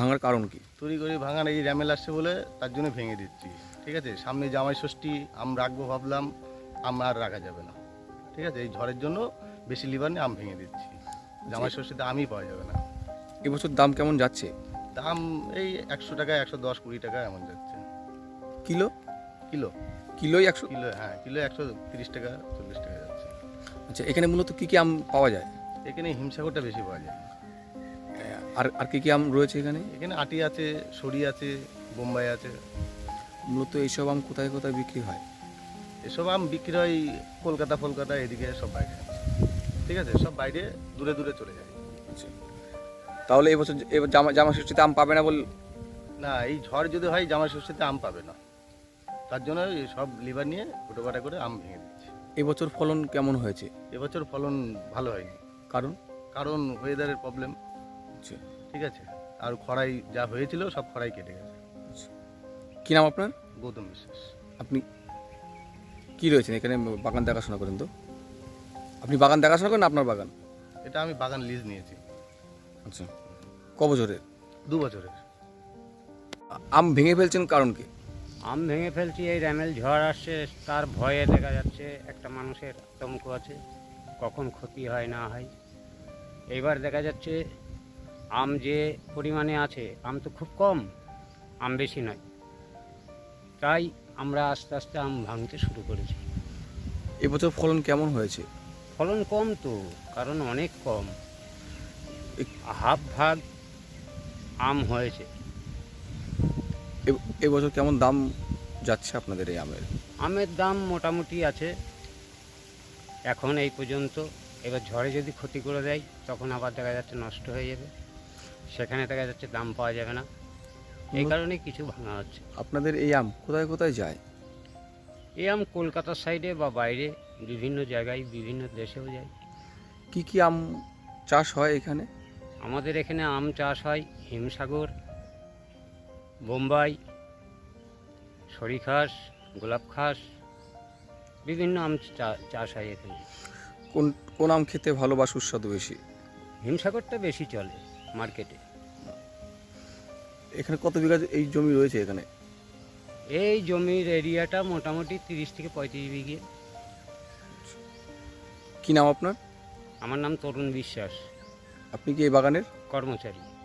ভাঙার কারণ কি? তৈরি করে ভাঙার এই র্যামেল আসছে বলে তার জন্য ভেঙে দিচ্ছি ঠিক আছে? সামনে জামাই ষষ্ঠী আম রাখব ভাবলাম আম আর রাখা যাবে না ঠিক আছে? এই ঝড়ের জন্য বেশি লিভার নিয়ে আম ভেঙে দিচ্ছি। জামাই ষষ্ঠীতে আমই পাওয়া যাবে না। এবছর দাম কেমন যাচ্ছে? দাম এই একশো টাকা একশো দশ কুড়ি টাকা এমন যাচ্ছে। কিলো? কিলো। কিলোই একশো? কিলো হ্যাঁ কিলো একশো তিরিশ টাকা চল্লিশ টাকা যাচ্ছে। আচ্ছা এখানে মূলত কী কী আম পাওয়া যায়? এখানে হিমসাগরটা বেশি পাওয়া যায়। আর আর কি কি আম রয়েছে এখানে? এখানে আটি আছে সরি আছে বোম্বাই আছে। মূলত এইসব আম কোথায় কোথায় বিক্রি হয়? এসব আম বিক্রি হয় কলকাতা ফলকাতা এদিকে সব বাইরে। ঠিক আছে? সব বাইরে দূরে দূরে চলে যায়। আচ্ছা। তাহলে এবছর এবার জামা জামা ষষ্ঠীতে আম পাবে না বল না এই ঝড় যদি হয় জামা ষষ্ঠীতে আম পাবে না। তার জন্য এই সব লিভার নিয়ে ছোটো কাটা করে আম ভেঙে দিচ্ছে। এবছর ফলন কেমন হয়েছে? এবছর ফলন ভালো হয়নি। কারণ? কারণ ওয়েদারের প্রবলেম আচ্ছা। ঠিক আছে? আর খরাই যা হয়েছিল সব খরাই কেটে গেছে। কি নাম আপনার? গৌতম বিশ্বাস। আপনি কি রয়েছেন এখানে? বাগান দেখাশোনা করেন তো? আপনি বাগান দেখাশোনা করেন আপনার বাগান? এটা আমি বাগান লিজ নিয়েছি। আচ্ছা। ক বছরের? দু বছরের। আম ভেঙে ফেলছেন কারণ কি? আম ভেঙে ফেলছি এই র্যামেল ঝড় আসছে তার ভয়ে দেখা যাচ্ছে একটা মানুষের আতঙ্ক আছে কখন ক্ষতি হয় না হয়। এইবার দেখা যাচ্ছে আম যে পরিমাণে আছে আম তো খুব কম আম বেশি নয়। তাই আমরা আস্তে আস্তে আম ভাঙতে শুরু করেছি। এবছর ফলন কেমন হয়েছে? ফলন কম তো কারণ অনেক কম। হাফ ভাগ আম হয়েছে। এবছর কেমন দাম যাচ্ছে আপনাদের এই আমের? আমের দাম মোটামুটি আছে। এখন এই পর্যন্ত এবার ঝড়ে যদি ক্ষতি করে দেয় তখন আবার দেখা যাচ্ছে নষ্ট হয়ে যাবে। সেখানে দেখা যাচ্ছে দাম পাওয়া যাবে না। এই কারণে কিছু ভাঙা হচ্ছে। আপনাদের এই আম কোথায় কোথায় যায়? এই আম কলকাতার সাইডে বা বাইরে বিভিন্ন জায়গায় বিভিন্ন দেশেও যায়। কি কি আম চাষ হয় এখানে? আমাদের এখানে আম চাষ হয় হিমসাগর বোম্বাই সরিখাস গোলাপ খাস বিভিন্ন আম চাষ হয় এখানে। কোন কোন আম খেতে ভালো বা সুস্বাদু বেশি? হিমসাগরটা বেশি চলে। মার্কেটে। এখানে কত বিঘা এই জমি রয়েছে এখানে? এই জমির এরিয়াটা মোটামুটি তিরিশ থেকে পঁয়ত্রিশ বিঘে। কি নাম আপনার? আমার নাম তরুণ বিশ্বাস। আপনি কি এই বাগানের? কর্মচারী।